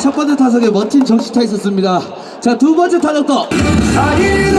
첫 번째 타석에 멋진 정치타 있었습니다. 자, 두 번째 타석도 사이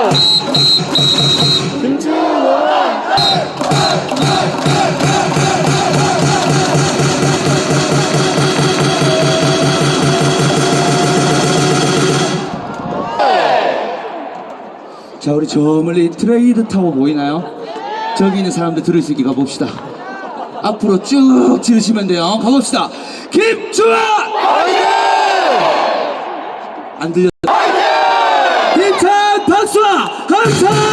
자, 우리 저 멀리 트레이드 타워 보이나요? 저기 있는 사람들 들을 수 있게 가봅시다. 앞으로 쭉 지르시면 돼요. 가봅시다. 김주환! 안. 힘찬 Sir!